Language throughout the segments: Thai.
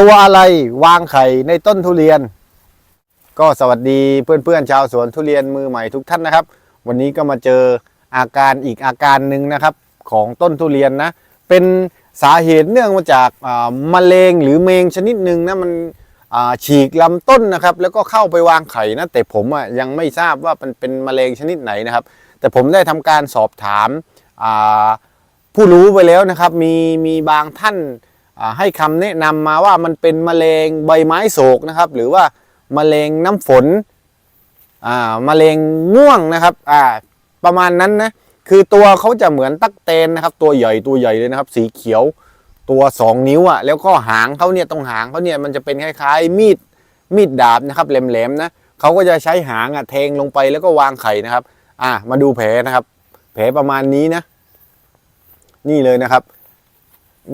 ตัวอะไรวางไข่ในต้นทุเรียน ก็สวัสดีเพื่อนๆชาวสวนทุเรียนมือใหม่ทุกท่านนะครับ วันนี้ก็มาเจออาการอีกอาการหนึ่งนะครับของต้นทุเรียนนะ เป็นสาเหตุเนื่องมาจากมะเร็งหรือเมงชนิดหนึ่งนะมันฉีกลำต้นนะครับ แล้วก็เข้าไปวางไข่นะแต่ผมอะยังไม่ทราบว่ามันเป็นมะเร็งชนิดไหนนะครับ แต่ผมได้ทำการสอบถามผู้รู้ไปแล้วนะครับ มีมีบางท่าน ให้คำแนะนำมาว่ามันเป็นมะเร็งใบไม้โศกนะครับ หรือว่ามะเร็งน้ำฝนอ่ามะเร็งง่วงนะครับอ่าประมาณนั้นนะคือตัวเขาจะเหมือนตั๊กเตนนะครับ ตัวใหญ่ตัวใหญ่เลยนะครับ สีเขียวตัว 2 นิ้วอะ่ะแล้วก็หางเขาเนี่ยตรงหางเขาเนี่ยมันจะเป็นคล้ายๆมีดมีดดาบนะครับแหลมๆนะเขาก็จะใช้หางอะ่ะแทงลงไปแล้วก็วางไข่นะครับ อะมาดูแผลนะครับ แผลประมาณนี้นะ นี่เลยนะครับ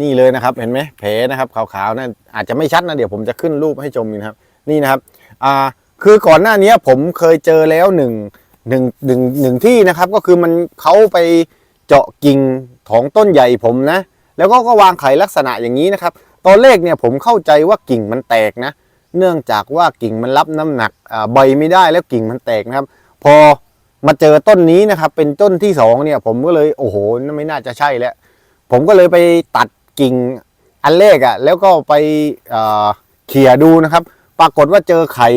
นี่เลยนะครับเห็นไหมแผลนะครับขาวๆนั่นอาจจะไม่ชัดนะเดี๋ยวผมจะขึ้นรูปให้ชมนะครับ นี่นะครับอ่าคือก่อนหน้านี้ผมเคยเจอแล้วหนึ่งหนึ่งหนึ่งหนึ่งที่นะครับ ก็คือมันเขาไปเจาะกิ่งของต้นใหญ่ผมนะ แล้วก็ก็วางไข่ลักษณะอย่างนี้นะครับ ตอนแรกเนี่ยผมเข้าใจว่ากิ่งมันแตกนะ เนื่องจากว่ากิ่งมันรับน้ำหนักใบไม่ได้แล้วกิ่งมันแตกนะครับ พอมาเจอต้นนี้นะครับ เป็นต้นที่สองเนี่ยผมก็เลยโอ้โหไม่น่าจะใช่แล้ว ผมก็เลยไปตัด กิ่งอันแรกอะ่ะแล้วก็ไปเขี่ยดูนะครับ ปรากฏว่าเจอไข่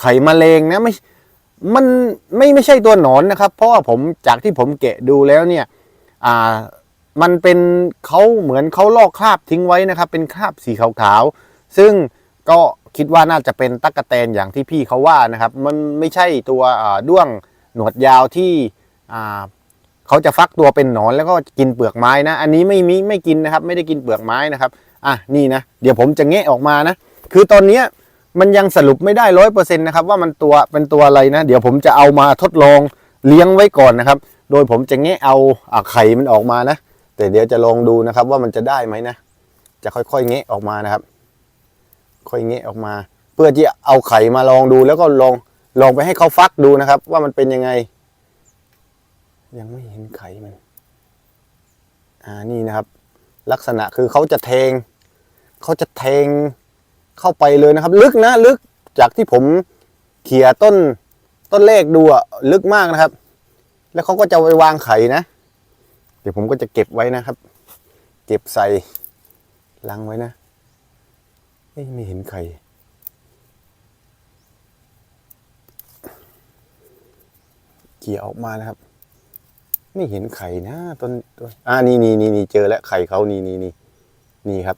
ไข่มะเร็งนะไม่มันไม่ไม่ใช่ตัวหนอนนะครับ เพราะว่าผมจากที่ผมแกะดูแล้วเนี่ยอ่ามันเป็นเขาเหมือนเขาลอกคราบทิ้งไว้นะครับ เป็นคราบสีขาวๆซึ่งก็คิดว่าน่าจะเป็นตั๊กแตนอย่างที่พี่เขาว่านะครับ มันไม่ใช่ตัวด้วงหนวดยาวที่อ่า เขาจะฟักตัวเป็นหนอนแล้วก็กินเปลือกไม้นะ อันนี้ไม่มีไม่กินนะครับ ไม่ได้กินเปลือกไม้นะครับอะนี่นะเดี๋ยวผมจะแงะออกมานะ คือตอนนี้มันยังสรุปไม่ได้ร้อยเปอร์เซ็นต์นะครับว่ามันตัวเป็นตัวอะไรนะ เดี๋ยวผมจะเอามาทดลองเลี้ยงไว้ก่อนนะครับ โดยผมจะแงะเอาอไข่มันออกมานะ แต่เดี๋ยวจะลองดูนะครับว่ามันจะได้ไหมนะ จะค่อยๆแงะออกมานะครับ ค่อยแงะออกมา เพื่อที่เอาไข่มาลองดูแล้วก็ลองลองไปให้เขาฟักดูนะครับ ว่ามันเป็นยังไง ยังไม่เห็นไข่มัน อ่านี่นะครับ ลักษณะคือเขาจะแทงเขาจะแทงเข้าไปเลยนะครับ ลึกนะลึกจากที่ผมเขี่ยต้นต้นเลขดูอะลึกมากนะครับ แล้วเขาก็จะไปวางไข่นะ เดี๋ยวผมก็จะเก็บไว้นะครับ เก็บใส่ลังไว้นะไม่เห็นไข่เขี่ยออกมานะครับ ไม่เห็นไข่นะต้นต้นอ่านี่นี่นี่นี่เจอแล้วไข่เขานี่นี่นี่นี่ครับ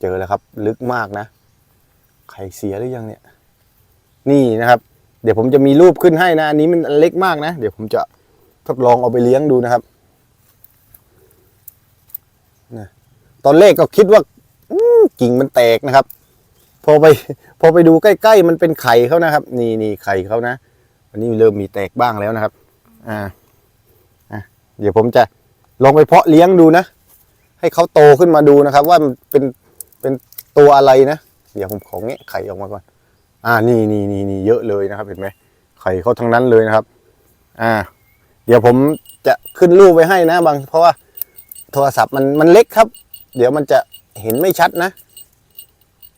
เจอแล้วครับ ลึกมากนะ ไข่เสียหรือยังเนี่ย นี่นะครับ เดี๋ยวผมจะมีรูปขึ้นให้นะอันนี้มันเล็กมากนะ เดี๋ยวผมจะทดลองเอาไปเลี้ยงดูนะครับนะตอนแรกก็คิดว่ากิ่งมันแตกนะครับ พอไป พอไปดูใกล้ๆมันเป็นไข่เขานะครับ นี่นี่ไข่เขานะอันนี้เริ่มมีแตกบ้างแล้วนะครับ อ่า เดี๋ยวผมจะลองไปเพาะเลี้ยงดูนะ ให้เขาโตขึ้นมาดูนะครับ ว่ามันเป็นเป็นตัวอะไรนะ เดี๋ยวผมขอแงะไข่ออกมาก่อน อ่านี่นี่นี่นี่เยอะเลยนะครับเห็นไหมไข่เขาทั้งนั้นเลยนะครับ อ่า เดี๋ยวผมจะขึ้นรูปไว้ให้นะบางเพราะว่าโทรศัพท์มันมันเล็กครับ เดี๋ยวมันจะเห็นไม่ชัดนะ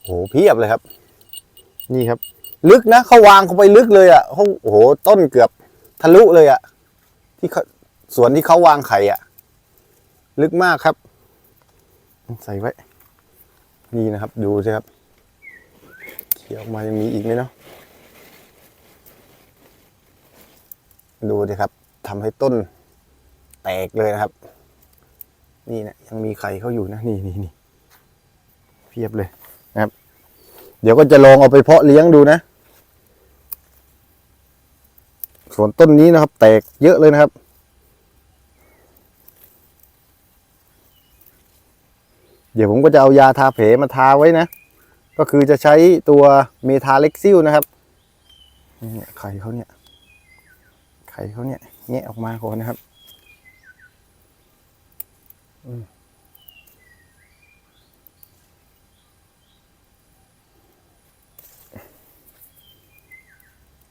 โหเพียบเลยครับ นี่ครับ ลึกนะเขาวางเขาไปลึกเลยอะเขาโอ้โหต้นเกือบทะลุเลยอะ ที่เขา สวนที่เขาวางไข่อะลึกมากครับ ใส่ไว้ นี่นะครับ ดูสิครับเขียวมายังมีอีกไหมเนาะดูดิครับทำให้ต้นแตกเลยนะครับ นี่นะยังมีไข่เขาอยู่นะ นี่นี่นี่เพียบเลยนะครับ เดี๋ยวก็จะลองเอาไปเพาะเลี้ยงดูนะ ส่วนต้นนี้นะครับ แตกเยอะเลยนะครับ เดี๋ยวผมก็จะเอายาทาแผลมาทาไว้นะ ก็คือจะใช้ตัวเมทาเล็กซิลนะครับเนี่ยไข่เขาเนี่ย ไข่เขาเนี่ยแงะออกมาก่อนนะครับ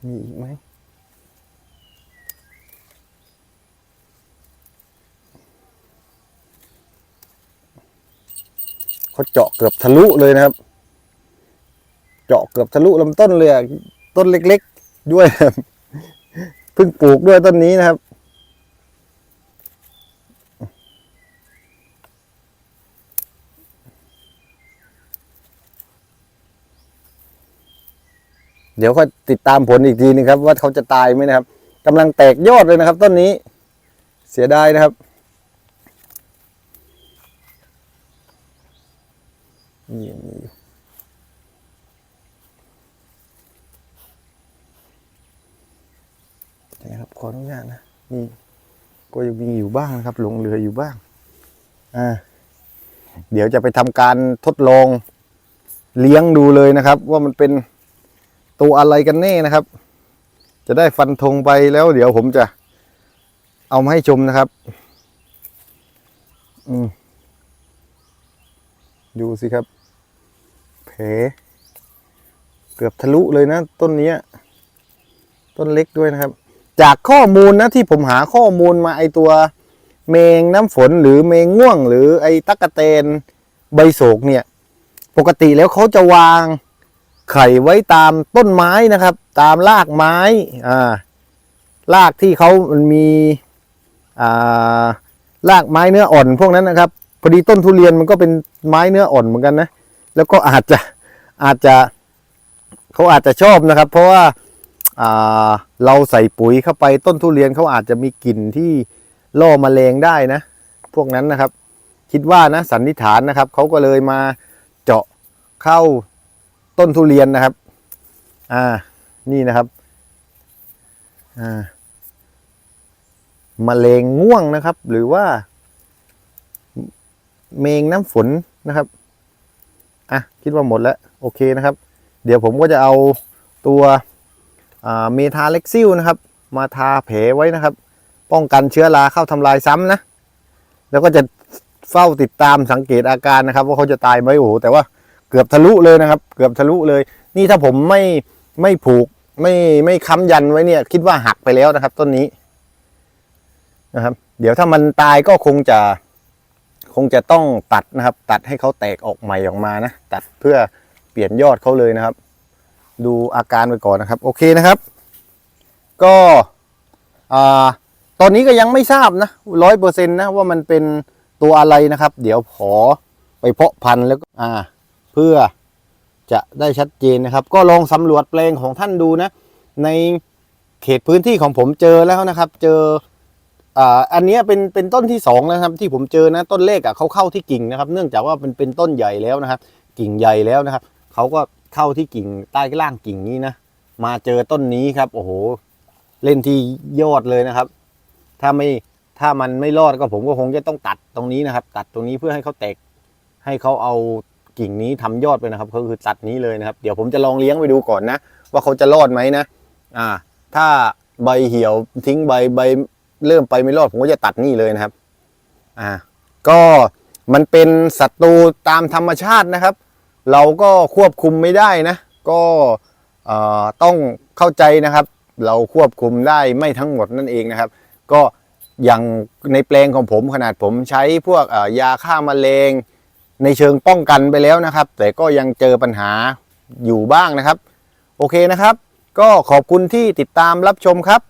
มีอีกไหม เขาเจาะเกือบทะลุเลยนะครับ เจาะเกือบทะลุลำต้นเลยอะต้นเล็ก ๆ ด้วยเพิ่งปลูกด้วยต้นนี้นะครับเดี๋ยวค่อยติดตามผลอีกทีนึงครับ ว่าเขาจะตายไหมนะครับกำลังแตกยอดเลยนะครับ ต้นนี้ เสียดายนะครับ นี่มีอยู่นะครับขออนุญาตนะนี่ก็ยังมีอยู่บ้างนะครับหลงเหลืออยู่บ้างอ่าเดี๋ยวจะไปทำการทดลองเลี้ยงดูเลยนะครับ ว่ามันเป็นตัวอะไรกันแน่นะครับ จะได้ฟันธงไปแล้ว เดี๋ยวผมจะเอามาให้ชมนะครับอืมดูสิครับ เกือบทะลุเลยนะ ต้นนี้ต้นเล็กด้วยนะครับ จากข้อมูลนะที่ผมหาข้อมูลมาไอตัวเมงน้ำฝนหรือเมงง่วง หรือไอตักกะเตนใบโศกเนี่ย ปกติแล้วเขาจะวางไข่ไว้ตามต้นไม้นะครับ ตามรากไม้อ่ารากที่เขามันมีอ่ารากไม้เนื้ออ่อนพวกนั้นนะครับพอดีต้นทุเรียนมันก็เป็นไม้เนื้ออ่อนเหมือนกันนะ แล้วก็อาจจะอาจจะเขาอาจจะชอบนะครับ เพราะว่าาเราใส่ปุ๋ยเข้าไปต้นทุเรียนเขาอาจจะมีกลิ่นที่ล่อแมลงได้นะ พวกนั้นนะครับ คิดว่านะสันนิษฐานนะครับเขาก็เลยมาเจาะเข้าต้นทุเรียนนะครับ อ่า นี่นะครับ อ่ามแมลงง่วงนะครับ หรือว่า เมงน้ำฝนนะครับ อะคิดว่าหมดแล้วโอเคนะครับ เดี๋ยวผมก็จะเอาตัวเมทาเล็กซิลนะครับ มาทาแผลไว้นะครับ ป้องกันเชื้อราเข้าทำลายซ้ำนะ แล้วก็จะเฝ้าติดตามสังเกตอาการนะครับ ว่าเขาจะตายไหมโอ้โหแต่ว่าเกือบทะลุเลยนะครับ เกือบทะลุเลย นี่ถ้าผมไม่ไม่ผูกไม่ไม่ค้ำยันไว้เนี่ย คิดว่าหักไปแล้วนะครับ ต้นนี้นะครับ เดี๋ยวถ้ามันตายก็คงจะ คงจะต้องตัดนะครับ ตัดให้เขาแตกออกใหม่ออกมานะ ตัดเพื่อเปลี่ยนยอดเขาเลยนะครับ ดูอาการไปก่อนนะครับ โอเคนะครับ ก็อ่าตอนนี้ก็ยังไม่ทราบนะร้อยเปอร์เซ็นต์นะว่ามันเป็นตัวอะไรนะครับ เดี๋ยวขอไปเพาะพันธุ์แล้วก็อ่า เพื่อจะได้ชัดเจนนะครับ ก็ลองสำรวจแปลงของท่านดูนะ ในเขตพื้นที่ของผมเจอแล้วนะครับ เจอ อ่าอันนี้เป็นเป็นต้นที่สองนะครับที่ผมเจอนะต้นเลขอะเขาเข้าที่กิ่งนะครับ เนื่องจากว่ามันเป็นต้นใหญ่แล้วนะครับ กิ่งใหญ่แล้วนะครับเขาก็เข้าที่กิ่งใต้ล่างกิ่งนี้นะมาเจอต้นนี้ครับ โอ้โห เล่นที่ยอดเลยนะครับ ถ้าไม่ถ้ามันไม่รอดก็ผมก็คงจะต้องตัดตรงนี้นะครับ ตัดตรงนี้เพื่อให้เขาแตก ให้เขาเอากิ่งนี้ทำยอดไปนะครับก็คือตัดนี้เลยนะครับ เดี๋ยวผมจะลองเลี้ยงไปดูก่อนนะ ว่าเขาจะรอดไหมนะ อ่า ถ้าใบเหี่ยวทิ้งใบใบ เริ่มไปไม่รอดผมก็จะตัดนี่เลยนะครับ อ่า ก็มันเป็นศัตรูตามธรรมชาตินะครับ เราก็ควบคุมไม่ได้นะ ก็อ่อต้องเข้าใจนะครับ เราควบคุมได้ไม่ทั้งหมดนั่นเองนะครับ ก็อย่างในแปลงของผมขนาดผมใช้พวกยาฆ่าแมลงในเชิงป้องกันไปแล้วนะครับ แต่ก็ยังเจอปัญหาอยู่บ้างนะครับ โอเคนะครับ ก็ขอบคุณที่ติดตามรับชมครับ